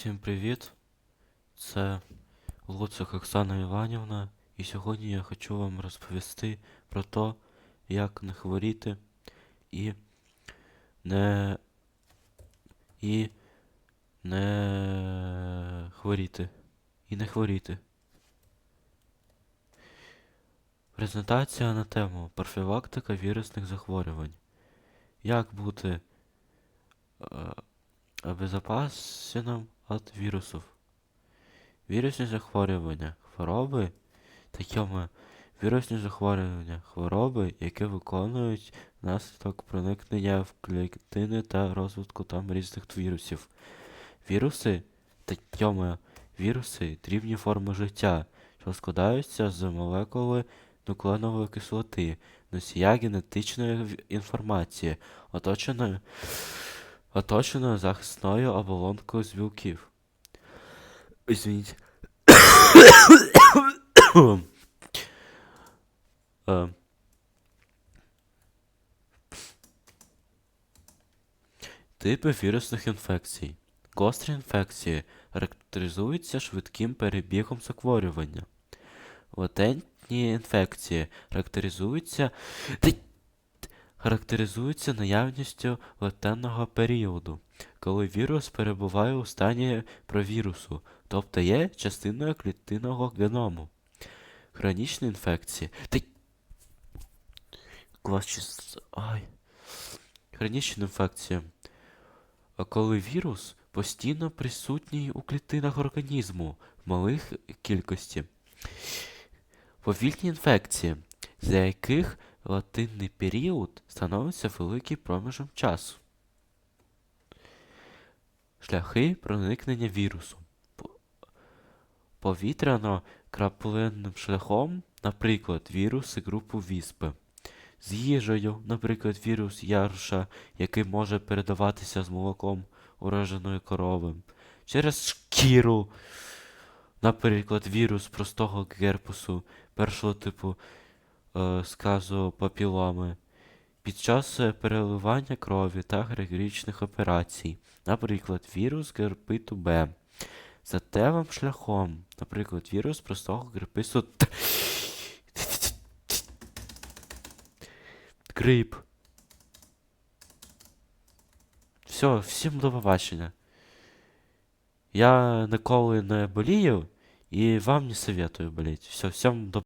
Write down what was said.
Всім привіт! Це Луцик Оксана Іванівна, і сьогодні я хочу вам розповісти про те, як не хворіти і не і не хворіти. І не хворіти. Презентація на тему профілактика вірусних захворювань. Як бути е, обезопасенным от вирусов. Вірусні захворювання, хвороби, такими вірусні захворювання, хвороби, які виконують наслідок проникнення в клітини та розвитку там різних вірусів. Віруси, такими віруси, дрібні форми життя, що складаються з молекули нуклеинової кислоти, носія генетичної інформації, оточеної оточено захисною оболонкою з білків. Извините. Е, Типи вірусних інфекцій. Гострі інфекції характеризуються швидким перебігом захворювання. Латентні інфекції характеризуються характеризуються наявністю латентного періоду, коли вірус перебуває у стані провірусу, тобто є частиною клітинного геному. Хронічні інфекції. Ти... Клас. Ай. Хронічні інфекції. Коли вірус постійно присутній у клітинах організму в малих кількості. Повільні інфекції, за яких латинний період становиться великий проміжок часу. Шляхи проникнення вірусу. Повітряно-краплинним шляхом, наприклад, віруси групи віспи. З їжею, наприклад, вірус ярша, який може передаватися з молоком ураженої корови. Через шкіру, наприклад, вірус простого герпесу першого типу е, сказу папіломи під час е, переливання крові та хірургічних операцій, наприклад, вірус герпиту Б. Затевим шляхом, наприклад, вірус простого герпесу Т. Грип. Все, всім до побачення. Я ніколи не болію і вам не советую болеть. Все, всім до